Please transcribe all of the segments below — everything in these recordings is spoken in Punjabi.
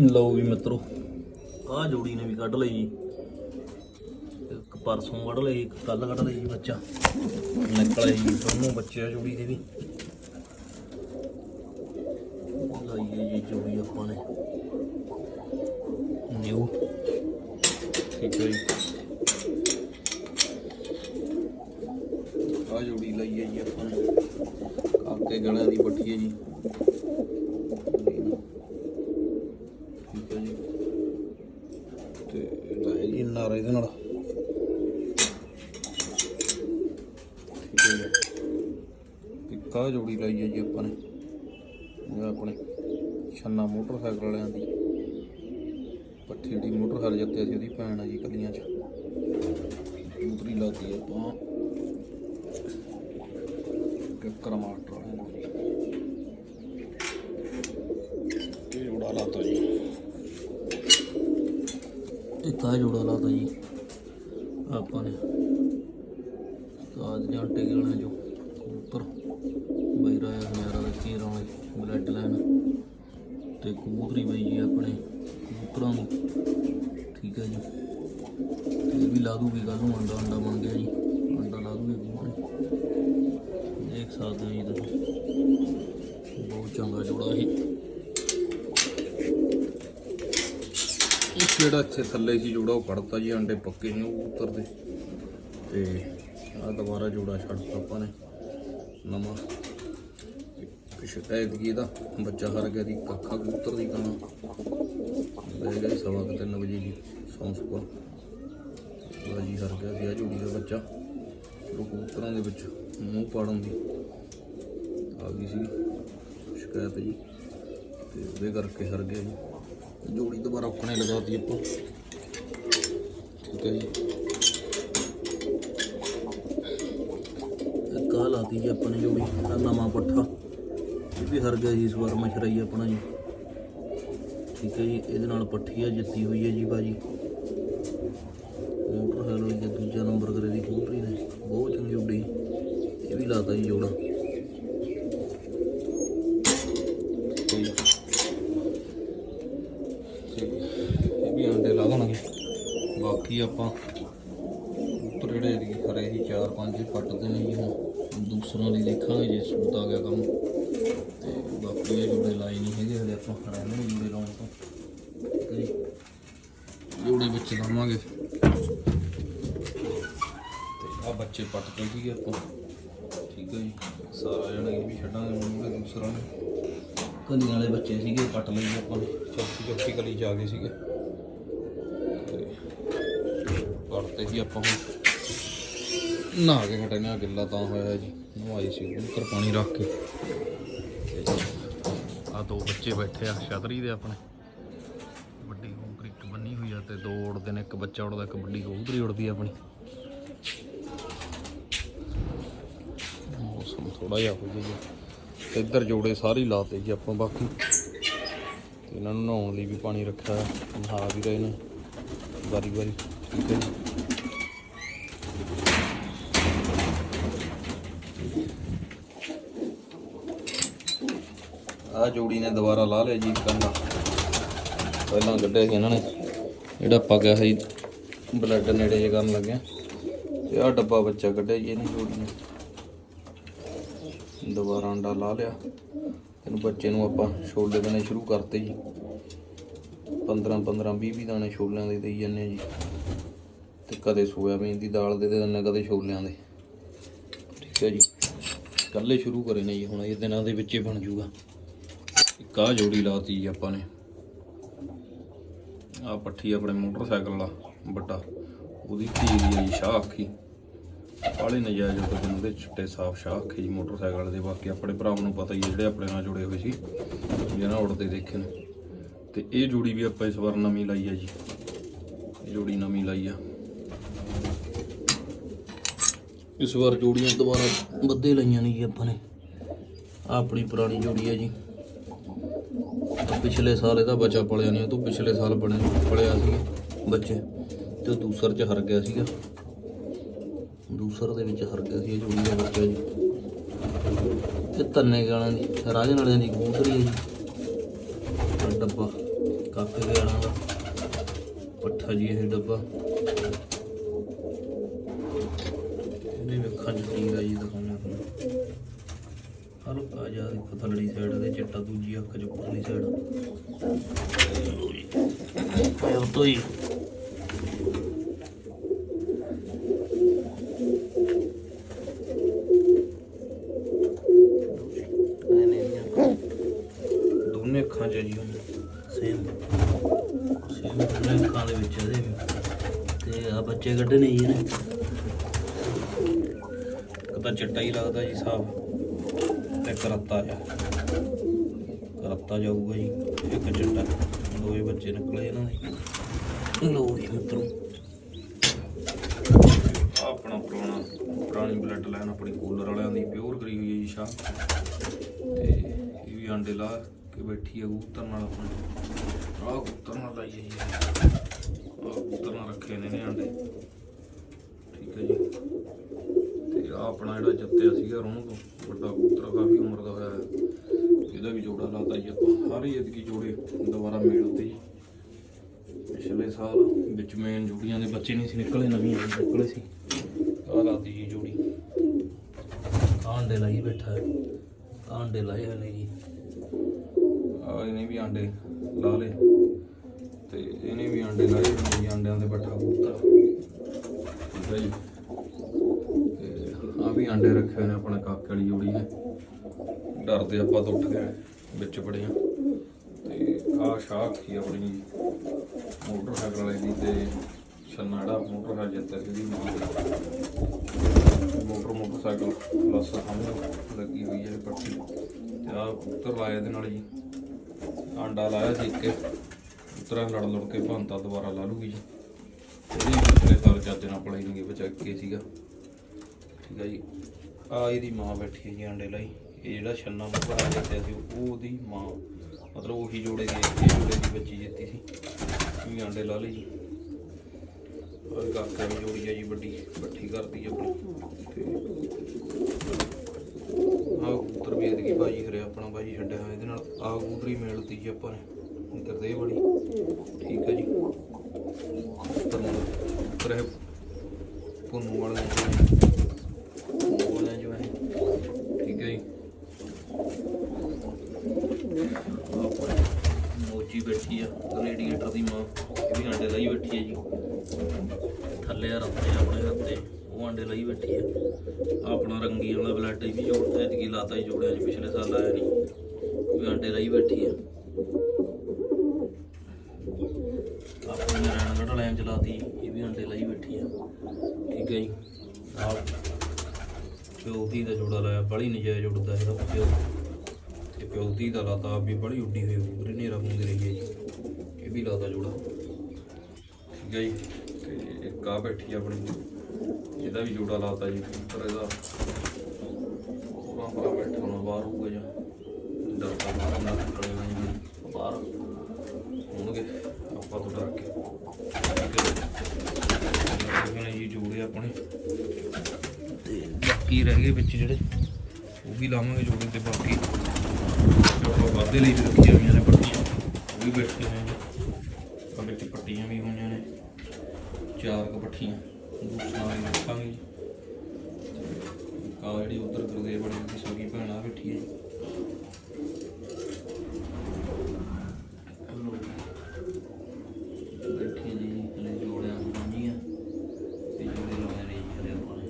ਲਓ ਵੀ ਮਿੱਤਰੋ। ਆਹ ਜੋੜੀ ਨੇ ਵੀ ਕੱਢ ਲਈ। ਜੀ ਇੱਕ ਪਰਸੋਂ ਕੱਢ ਲਈ, ਇੱਕ ਕੱਲ ਕੱਢ ਲਈ ਜੀ ਬੱਚਾ। ਨਿਕਲੇ ਜੀ, ਦੋਨੋਂ ਬੱਚੇ ਆ ਜੋੜੀ ਦੇ ਵੀ। ਲਾਈਏ ਜੀ ਜੋੜੀ ਆਪਾਂ ਨੇ। ਨਿਊ। ਠੀਕ ਹੈ ਆ ਜੋੜੀ ਲਾਈਏ ਜੀ ਆਪਾਂ ਨੇ। ਕਾਕੇ ਗਲਿਆਂ ਦੀ ਪੱਠੀ ਹੈ ਜੀ ਠੀਕ ਹੈ ਜੀ ਤੇ ਲੈ ਜੀ ਨਾਰਾ ਇਹਦੇ ਨਾਲ ਠੀਕ ਹੈ ਜੀ ਇੱਕ ਆਹ ਜੋੜੀ ਲਾਈ ਹੈ ਜੀ ਆਪਾਂ ਨੇ? ਇਹ ਆਪਣੇ ਛੰਨਾ ਮੋਟਰਸਾਈਕਲ ਵਾਲਿਆਂ ਦੀ। ਪੱਠੀ ਜਿਹੜੀ ਮੋਟਰਸਾਈਕਲ ਜੱਤੇ ਸੀ ਉਹਦੀ ਭੈਣ ਆ ਜੀ ਕਲੀਆਂ 'ਚ। ਦੂਸਰੀ ਲਾਤੀ ਆਪਾਂ। ਕਿੱਕਰ ਮਾਸਟਰ ਵਾਲਿਆਂ ਨੂੰ। ਜੀ ਇਹ ਜੋੜਾ ਲਾਤਾ ਜੀ। ਇੱਕ ਆ ਜੋੜਾ ਲਾਤਾ ਜੀ? ਆਪਾਂ ਨੇ। ਸਾਜ ਜਾਂ ਟਿਕਣਾ ਜੋ। ਉੱਪਰ ਬੈਰਾ ਹਜ਼ਾਰਾਂ ਦਾ ਕੇਰਾਂ ਵਾਲੇ ਬਲੱਡ ਲਾਈਨ ਤੇ ਕਬੂਤਰੀ ਬਈ ਜੀ ਆਪਣੇ ਕਬੂਤਰਾਂ ਨੂੰ। ਠੀਕ ਹੈ ਜੀ। ਤੇ ਇਹ ਵੀ ਲਾ ਦੂਗੀ ਕੱਲ ਨੂੰ, ਅੰਡਾ ਅੰਡਾ ਬਣ ਗਿਆ ਜੀ। ਅੰਡਾ ਲਾ ਦੂਗੀ ਕਬੂਤਰੀ। ਦੇਖ ਸਕਦੇ ਹੋ ਜੀ ਤੁਸੀਂ। ਬਹੁਤ ਚੰਗਾ ਜੋੜਾ ਇਹ। ਜਿਹੜਾ ਇੱਥੇ ਥੱਲੇ ਸੀ ਜੋੜਾ ਉਹ ਕੱਢਤਾ ਜੀ, ਅੰਡੇ ਪੱਕੇ ਨੇ ਉਹ ਉਤਰਦੇ ਤੇ ਆ ਦੁਬਾਰਾ ਜੋੜਾ ਛੱਡਤਾ ਆਪਾਂ ਨੇ। ਨਵਾਂ। ਸ਼ਿਕਾਇਤ ਕੀ ਇਹਦਾ ਬੱਚਾ ਹਰ ਗਿਆ ਦੀ ਕੱਖਾ ਕਬੂਤਰ ਦੀ ਕਾਂ ਲੈ ਗਈ ਸਵਾ ਕੁ ਤਿੰਨ ਵਜੇ ਜੀ ਸੌਂਸਪੁਰ ਬਾਜੀ ਹਰ ਗਿਆ ਸੀ, ਆ ਜੋੜੀ ਦਾ ਬੱਚਾ। ਉਹ ਕਬੂਤਰਾਂ ਦੇ ਵਿੱਚ ਮੂੰਹ ਪਾੜਨ ਦੀ ਆ ਗਈ ਸੀ ਸ਼ਿਕਾਇਤ ਜੀ। ਤੇ ਉਹਦੇ ਕਰਕੇ ਹਰ ਗਿਆ ਜੀ। ਜੋੜੀ ਦੁਬਾਰਾ ਉੱਕਣੇ ਲਗਾਤੀ ਆਪਾਂ। ਠੀਕ ਹੈ ਜੀ। ਕਾਹ ਆਹ ਲਾਤੀ ਜੀ ਆਪਾਂ ਨੇ ਜੋੜੀ ਆਹ ਨਵਾਂ ਪੱਠਾ। ਇਹ ਵੀ ਹਰ ਗਿਆ ਜੀ, ਇਸ ਵਾਰ ਮਛਰਾਈ ਆਪਣਾ ਜੀ। ਠੀਕ ਹੈ ਜੀ, ਇਹਦੇ ਨਾਲ ਪੱਠੀ ਆ ਜਿੱਤੀ ਹੋਈ ਹੈ ਜੀ ਬਾਜੀ। ਮੋਟਰ ਹੈਲੋ ਜੀ, ਦੂਜਾ ਨੰਬਰ ਕਰੇ ਦੀ ਕਬੂਤਰੀ ਨੇ। ਬਹੁਤ ਚੰਗੀ ਉੱਡੀ। ਇਹ ਵੀ ਲਾਤਾ ਜੀ ਜੋੜਾ। ਇਹ ਵੀ ਅੰਡੇ ਲਾ ਦੇਣਗੇ। ਬਾਕੀ ਆਪਾਂ ਉੱਤਰ ਜਿਹੜੇ ਦੀ ਖਰੇ ਸੀ, ਚਾਰ ਪੰਜ ਹੀ ਪੱਟਦੇ ਨੇ ਜੀ ਹੁਣ। ਦੂਸਰਾਂ ਲਈ ਦੇਖਾਂਗੇ, ਜੇ ਸੂਤ ਆ ਗਿਆ ਕੰਮ। ਤੇ ਬਾਕੀ ਇਹ ਜੋੜੇ ਲਾਏ ਨਹੀਂ ਹੈਗੇ ਹਲੇ ਆਪਾਂ ਰਹਿੰਦੇ ਨੇ ਜੋੜੇ ਲਾਉਣ ਤੋਂ। ਠੀਕ ਜੋੜੇ ਵਿੱਚ ਲਾਵਾਂਗੇ। ਤੇ ਆ ਬੱਚੇ ਪੱਟ ਕੇ ਸੀਗੇ ਆਪਾਂ। ਠੀਕ ਹੈ ਜੀ। ਸਾਰਾ ਜਣਾ ਇਹ ਵੀ ਛੱਡਾਂਗੇ, ਹੁਣ ਉਹਦੇ ਦੂਸਰਾ ਨੇ ਕਲੀਆਂ ਵਾਲੇ ਬੱਚੇ ਸੀਗੇ, ਪੱਟ ਲਈ ਆਪਾਂ ਨੇ। ਚੌਥੀ ਚੌਥੀ ਕਲੀ ਜਾ ਗਏ ਸੀਗੇ। ਤੇ ਪੜਤੇ ਜੀ ਆਪਾਂ ਹੁਣ। ਨਹਾ ਕੇ ਹਟੇ ਗਿੱਲਾ ਤਾਂ ਹੋਇਆ ਜੀ। ਨਵਾਈ ਸੀ, ਉੱਪਰ ਪਾਣੀ ਰੱਖ ਕੇ। ਆ ਦੋ ਬੱਚੇ ਬੈਠੇ ਆ, ਛਤਰੀ ਦੇ ਆਪਣੇ। ਵੱਡੀ ਕਬੂਤਰੀ ਬੰਨੀ ਹੋਈ ਆ ਤੇ ਦੋ ਉੜਦੇ ਨੇ, ਇੱਕ ਬੱਚਾ ਉੜਦਾ, ਇੱਕ ਵੱਡੀ ਕਬੂਤਰੀ ਉੜਦੀ ਆ ਆਪਣੀ। ਮੌਸਮ ਥੋੜਾ ਜਿਹਾ ਹੋ ਗਿਆ ਤੇ ਇੱਧਰ ਜੋੜੇ ਸਾਰੀ ਲਾਤੇ ਜੀ ਆਪਾਂ ਬਾਕੀ। ਤੇ ਇਹਨਾਂ ਨੂੰ ਨਹਾਉਣ ਲਈ ਵੀ ਪਾਣੀ ਰੱਖਿਆ ਨਹਾ ਵੀ ਰਹੇ ਨੇ। ਵਾਰੀ ਵਾਰੀ ਠੀਕ ਹੈ ਆ ਜੋੜੀ ਨੇ ਦੁਬਾਰਾ ਲਾ ਲਿਆ ਜੀ ਕੰਨਾ ਪਹਿਲਾਂ ਕੱਢਿਆ ਸੀ ਇਹਨਾਂ ਨੇ। ਜਿਹੜਾ ਆਪਾਂ ਕਿਹਾ ਸੀ ਬਲੱਡ ਨੇੜੇ ਜੇ ਕਰਨ ਲੱਗਿਆ। ਤੇ ਆ ਡੱਬਾ ਬੱਚਾ ਕੱਢਿਆ ਜੀ ਇਹਨੇ ਜੋੜੀ ਨੇ। ਦੁਬਾਰਾ ਅੰਡਾ ਲਾ ਲਿਆ। ਤੈਨੂੰ ਬੱਚੇ ਨੂੰ ਆਪਾਂ ਛੋਲੇ ਦੇਣੇ ਸ਼ੁਰੂ ਕਰਤੇ ਜੀ। 15 15 20 20 ਦਾਣੇ ਛੋਲਿਆਂ ਦੇ ਦੇਈ ਜਾਂਦੇ ਆ ਜੀ। ਤੇ ਕਦੇ ਸੋਇਆਬੀਨ ਦੀ ਦਾਲ ਦੇ ਦੇ ਦਿੰਦੇ ਕਦੇ ਛੋਲਿਆਂ ਦੇ। ਠੀਕ ਹੈ ਜੀ। ਕੱਲੇ ਸ਼ੁਰੂ ਕਰੇ ਨੇ ਜੀ, ਹੁਣ ਇਹ ਦਿਨਾਂ ਦੇ ਵਿੱਚ ਹੀ ਬਣ ਜੂਗਾ। ਇੱਕ ਆਹ ਜੋੜੀ ਲਾਤੀ ਜੀ ਆਪਾਂ ਨੇ। ਆ ਪੱਠੀ ਆਪਣੇ ਮੋਟਰਸਾਈਕਲ ਦਾ ਵੱਡਾ। ਉਹਦੀ ਧੀ ਦੀ ਆ ਜੀ ਸ਼ਾਹ ਅੱਖੀ। ਬਾਲੇ ਨਜਾਇਜ਼ ਉਹ ਦਿਨ ਦੇ ਚਿੱਟੇ ਸਾਫ਼ ਸ਼ਾਹ ਅੱਖੀ ਜੀ ਮੋਟਰਸਾਈਕਲ ਦੇ। ਬਾਕੀ ਆਪਣੇ ਭਰਾਵਾਂ ਨੂੰ ਪਤਾ ਹੀ ਹੈ ਜਿਹੜੇ ਆਪਣੇ ਨਾਲ ਜੁੜੇ ਹੋਏ ਸੀ ਜਿਹਨਾਂ ਉੜਦੇ ਦੇਖੇ ਨੇ। ਤੇ ਇਹ ਜੋੜੀ ਵੀ ਆਪਾਂ ਇਸ ਵਾਰ ਨਵੀਂ ਲਾਈ ਆ ਜੀ। ਇਹ ਜੋੜੀ ਨਵੀਂ ਲਾਈ ਆ। ਇਸ ਵਾਰ ਜੋੜੀਆਂ ਦੁਬਾਰਾ ਬੱਦੇ ਲਈਆਂ ਨੇ ਜੀ ਆਪਾਂ ਨੇ। ਆਪਣੀ ਪੁਰਾਣੀ ਜੋੜੀ ਹੈ ਜੀ। ਪਿਛਲੇ ਸਾਲ ਇਹਦਾ ਬੱਚਾ ਪਲਿਆ ਨਹੀਂ, ਉਹ ਤੋਂ ਪਿਛਲੇ ਸਾਲ ਬਣੇ ਪਲਿਆ ਸੀ ਬੱਚੇ, ਤੇ ਉਹ ਦੂਸਰ ਚ ਹਰ ਗਿਆ ਸੀਗਾ। ਦੂਸਰ ਦੇ ਵਿੱਚ ਹਰ ਗਿਆ ਸੀ, ਇਹ ਜੋੜੀ ਦਾ ਬੱਚਾ ਜੀ। ਇਹ ਤੰਨੇ ਗਾਲਾਂ ਦੀ, ਰਾਜਨ ਵਾਲਿਆਂ ਦੀ ਕਬੂਤਰੀ ਹੈ ਜੀ। ਡੱਬਾ ਕਾਕੇ ਦੇ ਵਾਲਾ ਦਾ ਪੱਠਾ ਜੀ ਇਹ ਡੱਬਾ। ਇਹਦੇ ਵੇਖਾਂ ਚ ਕੀ ਆ ਜੀ ਦਿਖਾਉਣਾ। ਹਲਕਾ ਜਿਹਾ ਇੱਕ ਥੱਲੜੀ ਸਾਈਡ ਦੇ ਚਿੱਟਾ, ਦੂਜੀ ਅੱਖ ਚ ਉੱਪਰਲੀ ਸਾਈਡ ਪੈਰ ਤੋਂ ਹੀ ਦੋਨੇ ਅੱਖਾਂ ਚ ਜੀ ਸੇਮ ਸੇਮ ਦੋਨੇ ਅੱਖਾਂ ਦੇ ਵਿੱਚ ਇਹਦੇ ਤੇ ਆ ਬੱਚੇ ਕੱਢਣੇ ਜੀ ਨੇ। ਤਾਂ ਚਿੱਟਾ ਹੀ ਲੱਗਦਾ ਜੀ ਸਾਫ਼। ਤੇ ਕਰਤਾ ਆ ਕਰਤਾ ਜਾਊਗਾ ਜੀ, ਇੱਕ ਚਿੱਟਾ ਦੋਏ ਬੱਚੇ ਨਿਕਲੇ ਇਹਨਾਂ ਦੇ। ਲੋ ਜੀ ਮਿੱਤਰੋ। ਆਪਣਾ ਪੁਰਾਣਾ, ਪੁਰਾਣੀ ਬਲੱਡ ਲਾਈਨ ਆਪਣੀ ਕੂਲਰ ਵਾਲਿਆਂ ਦੀ ਪਿਓਰ ਕਰੀ ਹੋਈ ਹੈ ਜੀ ਸ਼ਾਹ। ਤੇ ਇਹ ਵੀ ਆਂਡੇ ਲਾ ਕੇ ਬੈਠੀ ਹੈ ਕਬੂਤਰ ਨਾਲ ਆਪਣਾ। ਆਹ ਕਬੂਤਰ ਨਾਲ ਲਾਈ ਹੈ ਜੀ। ਆਹ ਕਬੂਤਰ ਨਾਲ ਰੱਖੇ ਨੇ ਨੇ ਆਂਡੇ ਠੀਕ ਹੈ ਜੀ ਤੇ ਆਹ ਆਪਣਾ ਜਿਹੜਾ ਜਿੱਤਿਆ ਸੀਗਾ ਰੋਣ ਤੋਂ ਵੱਡਾ ਕਬੂਤਰ ਕਾਫੀ ਉਮਰ ਦਾ ਹੋਇਆ। ਇਹਦਾ ਵੀ ਜੋੜਾ ਲਾਤਾ ਜੀ ਆਪਾਂ, ਹਰ ਇਤਕੀ ਜੋੜੇ ਦੁਬਾਰਾ ਮੇਲ ਉੱਤੇ ਜੀ। ਪਿਛਲੇ ਸਾਲ ਵਿੱਚ ਮੇਨ ਜੋੜੀਆਂ ਦੇ ਬੱਚੇ ਨਹੀਂ ਸੀ ਨਿਕਲੇ ਨਵੀਂ ਨਿਕਲੇ ਸੀ। ਆਹ ਲਾਤੀ ਜੀ ਜੋੜੀ। ਆਂਡੇ ਲਾਈ ਬੈਠਾ ਹੈ। ਆਂਡੇ ਲਾਏ ਹੋਏ ਨੇ ਜੀ। ਆ ਇਹਨੇ ਵੀ ਆਂਡੇ ਲਾ ਲਏ। ਤੇ ਇਹਨੇ ਵੀ ਆਂਡੇ ਲਾਏ ਨੇ ਜੀ ਆਂਡਿਆਂ ਦੇ ਬੱਠਾ ਕਬੂਤਰ ਠੀਕ ਹੈ ਜੀ ਤੇ ਆ ਰੱਖੇ ਹੋਏ ਨੇ ਆਪਣੇ ਕਾਕੇ ਵਾਲੀ ਜੋੜੀ ਨੇ। ਡਰਦੇ ਆਪਾਂ ਤੋਂ ਉੱਠ ਗਏ, ਵਿੱਚ ਬੜੇ ਆ। ਤੇ ਆ ਸ਼ਾਹ ਕੀ ਆਪਣੀ ਮੋਟਰਸਾਈਕਲ ਵਾਲੇ ਦੀ ਤੇ ਛੰਨਾ ਮੋਟਰਸਾਈਕਲ ਜਿੱਤਿਆ ਸੀ। ਦੀ। ਮੋਟਰ ਮੋਟਰਸਾਈਕਲ ਪਲੱਸ ਸਾਹਮਣੇ ਲੱਗੀ ਹੋਈ ਹੈ ਪੱਟੀ। ਤੇ ਆ ਉੱਤਰ ਲਾਇਆ ਇਹਦੇ ਨਾਲ ਜੀ। ਆਂਡਾ ਲਾਇਆ ਸੀ ਇੱਕ। ਉਤਰਾ ਲੜ ਲੜ ਕੇ ਭੰਤਾ ਦੁਬਾਰਾ ਲਾ ਲੂਗੀ ਜੀ। ਇਹਦੀ ਪਿਛਲੇ ਸਾਲ ਚਾਚੇ ਨਾਲ ਪੜਾਈ ਨਹੀਂ ਬਚਾ ਕੇ ਸੀਗਾ। ਠੀਕ ਹੈ ਜੀ। ਆ ਇਹਦੀ ਮਾਂ ਬੈਠੀ ਹੈ ਜੀ ਆਂਡੇ ਲਈ। ਇਹ ਜਿਹੜਾ ਛੰਨਾ ਮੁੱਕਾ ਜਿੱਤਿਆ ਸੀ ਉਹ ਉਹਦੀ ਮਾਂ, ਮਤਲਬ ਉਹੀ ਜੋੜੇ ਦੀ, ਇਹ ਜੋੜੇ ਦੀ ਬੱਚੀ ਜਿੱਤੀ ਸੀ। ਵੀ ਆਂਡੇ ਲਾ ਲਈ ਔਰ ਕਾਕਾ ਵੀ ਜੋੜੀ ਹੈ ਜੀ, ਵੱਡੀ ਇਕੱਠੀ ਕਰਦੀ ਆਪਣੀ। ਤੇ ਆਹ ਕਬੂਤਰ ਵੀ ਇਹਦੀ ਬਾਜੀ ਹਰਿਆ ਆਪਣਾ ਬਾਜੀ ਛੱਡਿਆ ਇਹਦੇ ਨਾਲ। ਆਹ ਕਬੂਤਰ ਮੇਲਤੀ ਜੀ ਆਪਾਂ ਨੇ। ਕਰਦੇ ਬੜੀ ਠੀਕ ਹੈ ਜੀ। ਕਬੂਤਰ ਨੂੰ ਕਬੂਤਰ ਪੁੰਨੂ ਵਾਲਾ ਪੁੰਨੂ ਵਾਲਾ ਜੋ ਹੈ ਠੀਕ ਹੈ ਜੀ ਆਪਾਂ ਮੋਜੀ ਬੈਠੀ ਆ ਗਲੇਡੀਏਟਰ ਦੀ ਮਾਂ ਇਹ ਵੀ ਆਂਡੇ ਲਈ ਬੈਠੀ ਹੈ ਜੀ। ਥੱਲੇ ਆ ਰੱਤੇ ਆਪਣੇ ਰੱਤੇ, ਉਹ ਆਂਡੇ ਲਈ ਬੈਠੀ ਆ। ਆਪਣਾ ਰੰਗੀ ਵਾਲਾ ਬਲੱਡ ਵੀ ਜੋੜ ਐਤਕੀ ਲਾਤਾ ਹੀ ਜੋੜਿਆ ਜੀ, ਪਿਛਲੇ ਸਾਲ ਆਇਆ ਨਹੀਂ। ਵੀ ਆਂਡੇ ਲਈ ਬੈਠੀ ਆ। ਆਪਣੀ ਰਣਗੜ ਲੈਣ ਚਲਾਤੀ, ਇਹ ਵੀ ਆਂਡੇ ਲਈ ਬੈਠੀ ਆ। ਠੀਕ ਹੈ ਜੀ। ਪਿਓ ਪਿਓਤੀ ਦਾ ਜੋੜਾ ਲਾਇਆ ਬੜੀ ਨਜਾਇਜ਼ ਜੁੜਦਾ ਇਹਦਾ ਪਿਓ। ਤੇ ਪਿਓਤੀ ਦਾ ਲਾਤਾ ਵੀ ਬੜੀ ਉੱਡੀ ਹੋਈ ਉਗਰੀ ਨੇਰਾ ਹੁੰਦੀ ਰਹੀ ਹੈ ਜੀ। ਇਹ ਵੀ ਲਾਤਾ ਜੋੜਾ। ਠੀਕ ਹੈ ਜੀ, ਤੇ ਇੱਕ ਆ ਬੈਠੀ ਆਪਣੀ। ਇਹਦਾ ਵੀ ਜੋੜਾ ਲਾਤਾ ਜੀ, ਪਰ ਇਹਦਾ ਪੂਰਾ ਪੂਰਾ ਬੈਠਾ ਹੋਣਾ, ਬਾਹਰ ਹੋਊਗਾ ਜਾਂ ਡਰਦਾ ਬਾਹਰ ਨਾ ਨਿਕਲੇਗਾ ਜੀ ਬਾਹਰ ਹੋਣਗੇ, ਆਪਾਂ ਤੋਂ ਡਰ ਕੇ। ਠੀਕ ਜੀ, ਜੋੜੇ ਆਪਣੇ। ਤੇ ਬਾਕੀ ਰਹਿ ਗਏ ਵਿੱਚ ਜਿਹੜੇ, ਉਹ ਵੀ ਲਾਵਾਂਗੇ ਜੋੜੇ ਤੇ ਬਾਕੀ। ਆਪਾਂ ਵਾਧੇ ਲਈ ਵੀ ਰੱਖੀਆਂ ਹੋਈਆਂ ਨੇ ਪੱਟੀਆਂ। ਉਹ ਵੀ ਬੈਠੇ ਹੋਏ ਨੇ। ਆ ਵਿੱਚ ਪੱਟੀਆਂ ਵੀ ਹੋਈਆਂ ਨੇ। ਚਾਰ ਕੁ ਪੱਠੀਆਂ ਦੂਸਰਾ ਵੀ। ਰੱਖਾਂਗੇ ਆ ਜਿਹੜੀ ਉਧਰ ਗੁਰਦੇਵ ਵਾਲੀ ਸੋਗੀ ਭੈਣ ਬੈਠੀ ਹੈ ਜੀ ਬੈਠੀ ਹੈ ਜੀ ਹਲੇ ਜੋੜਿਆਂ ਨੂੰ ਮੰਮੀਆਂ ਤੇ ਜੋੜੇ ਲਾਉਣੇ ਨੇ ਜੀ ਹਲੇ ਆਪਾਂ ਨੇ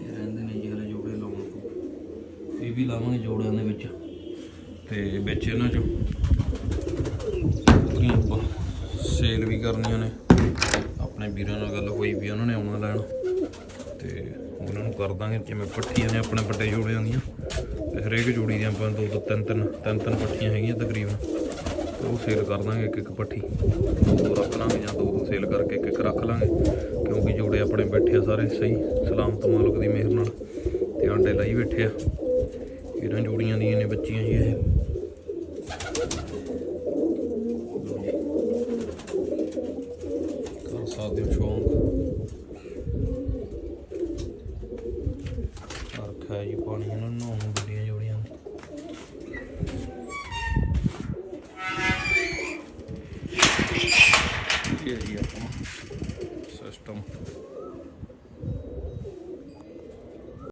ਇਹ ਰਹਿੰਦੇ ਨੇ ਜੀ ਹਲੇ ਜੋੜੇ ਲਾਉਣ ਤੋਂ ਜੋੜਿਆਂ ਦੇ ਵਿੱਚ। ਤੇ ਵਿੱਚ ਇਹਨਾਂ ਚੋਂ। ਜਿਹੜੀਆਂ ਆਪਾਂ ਸੇਲ ਵੀ ਕਰਨੀਆਂ ਨੇ ਆਪਣੇ ਵੀਰਾਂ ਨਾਲ ਗੱਲ ਹੋਈ ਵੀ ਉਹਨਾਂ ਨੇ ਆਉਣਾ ਲੈਣ। ਤੇ ਉਹਨਾਂ ਨੂੰ ਕਰ ਦਾਂਗੇ ਜਿਵੇਂ ਪੱਠੀਆਂ ਨੇ ਆਪਣੇ ਵੱਡੇ ਜੋੜਿਆਂ ਦੀਆਂ। ਤੇ ਹਰੇਕ ਜੋੜੀ ਦੀਆਂ ਆਪਾਂ ਦੋ ਦੋ ਤਿੰਨ ਤਿੰਨ ਤਿੰਨ ਤਿੰਨ ਪੱਠੀਆਂ ਹੈਗੀਆਂ ਤਕਰੀਬਨ। ਉਹ ਸੇਲ ਕਰ ਦਾਂਗੇ ਇੱਕ ਇੱਕ ਪੱਠੀ। ਦੋ ਦੋ ਰੱਖ ਲਾਂਗੇ ਜਾਂ ਦੋ ਦੋ ਸੇਲ ਕਰਕੇ ਇੱਕ ਇੱਕ ਰੱਖ ਲਾਂਗੇ। ਕਿਉਂਕਿ ਜੋੜੇ ਆਪਣੇ ਬੈਠੇ ਆ ਸਾਰੇ ਸਹੀ, ਸਲਾਮਤ ਮਾਲਕ ਦੀ ਮਿਹਰ ਨਾਲ। ਤੇ ਆਂਡੇ ਲਾਈ ਬੈਠੇ ਆ। ਇਹਨਾਂ ਜੋੜੀਆਂ ਦੀਆਂ ਨੇ ਬੱਚੀਆਂ ਜੀ ਇਹ? ਕਰ ਸਕਦੇ ਹੋ ਸ਼ੌਂਕ? ਰੱਖਿਆ ਜੀ ਪਾਣੀ ਇਹਨਾਂ ਨੂੰ ਨਹਾਉਣ